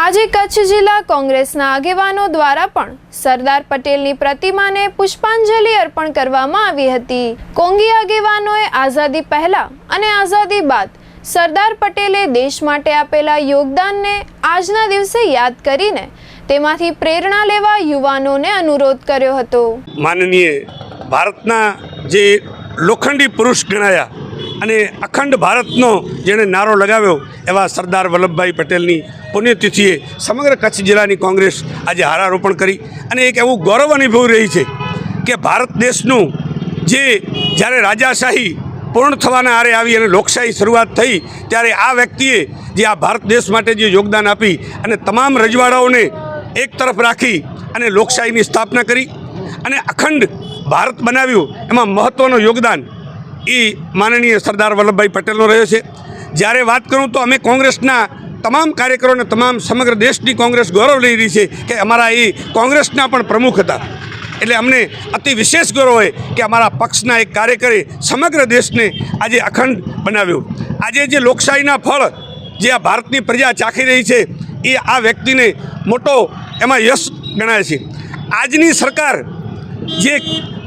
આજે કચ્છ જિલ્લા કોંગ્રેસના આગેવાનો દ્વારા પણ સરદાર પટેલની પ્રતિમાને પુષ્પાંજલિ અર્પણ કરવામાં આવી હતી. કોંગી આગેવાનોએ આઝાદી પહેલા અને આઝાદી બાદ સરદાર પટેલે દેશ માટે આપેલા યોગદાનને આજના દિવસે યાદ કરીને તેમાંથી પ્રેરણા લેવા યુવાનોને અનુરોધ કર્યો હતો. માનનીય ભારતના જે લોખંડી પુરુષ ગણાયા અને અખંડ ભારતનો જેણે નારો લગાવ્યો એવા સરદાર વલ્લભભાઈ પટેલની પુણ્યતિથિએ સમગ્ર કચ્છ જિલ્લાની કોંગ્રેસ આજે હારારોપણ કરી. અને એક એવું ગૌરવ અનુભવી રહી છે કે ભારત દેશનું જે જ્યારે રાજાશાહી પૂર્ણ થવાના આરે આવી અને લોકશાહી શરૂઆત થઈ, ત્યારે આ વ્યક્તિએ જે આ ભારત દેશ માટે જે યોગદાન આપી અને તમામ રજવાડાઓને એક તરફ રાખી અને લોકશાહીની સ્થાપના કરી અને અખંડ ભારત બનાવ્યું, એમાં મહત્ત્વનું યોગદાન એ માનનીય સરદાર વલ્લભભાઈ પટેલનો રહ્યો છે. જ્યારે વાત કરું તો અમે કોંગ્રેસના તમામ કાર્યકરોને તમામ સમગ્ર દેશની કોંગ્રેસ ગૌરવ લઈ રહી છે કે અમારા એ કોંગ્રેસના પણ પ્રમુખ હતા. એટલે અમને અતિ વિશેષ ગૌરવ હોય કે અમારા પક્ષના એક કાર્યકરે સમગ્ર દેશને આજે અખંડ બનાવ્યો. આજે જે લોકશાહીના ફળ, જે આ ભારતની પ્રજા ચાખી રહી છે, એ આ વ્યક્તિને મોટો એમાં યશ ગણાય છે. આજની સરકાર જે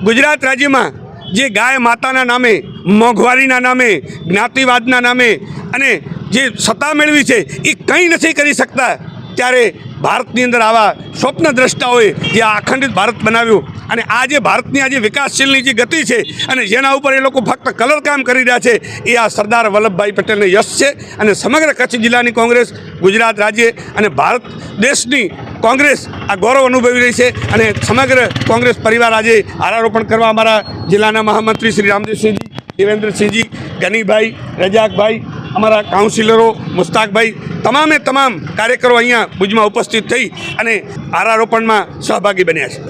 ગુજરાત રાજ્યમાં જે ગાય માતાના નામે, મોંઘવારીના નામે, જ્ઞાતિવાદના નામે અને જે સત્તા મેળવી છે, એ કંઈ નથી કરી શકતા. ત્યારે ભારતની અંદર આવા સ્વપ્ન દ્રષ્ટાઓએ જે આ અખંડિત ભારત બનાવ્યું અને આ જે ભારતની આજે વિકાસશીલની જે ગતિ છે અને જેના ઉપર એ લોકો ફક્ત કલર કામ કરી રહ્યા છે, એ આ સરદાર વલ્લભભાઈ પટેલને યશ છે અને સમગ્ર કચ્છ જિલ્લાની કોંગ્રેસ, ગુજરાત રાજ્ય અને ભારત દેશની કોંગ્રેસ આ ગૌરવ અનુભવી રહી છે અને સમગ્ર કોંગ્રેસ પરિવાર આજે આરારોપણ કરવા અમારા જિલ્લાના મહામંત્રી શ્રી રામદેવસિંહજી દેવેન્દ્રસિંહજી, ગનીભાઈ, રજાકભાઈ, અમારા કાઉન્સિલરો, મુસ્તાકભાઈ, તમામે તમામ કાર્યકરો અહીંયા ભુજમાં ઉપસ્થિત થઈ અને આરારોપણમાં સહભાગી બન્યા છે.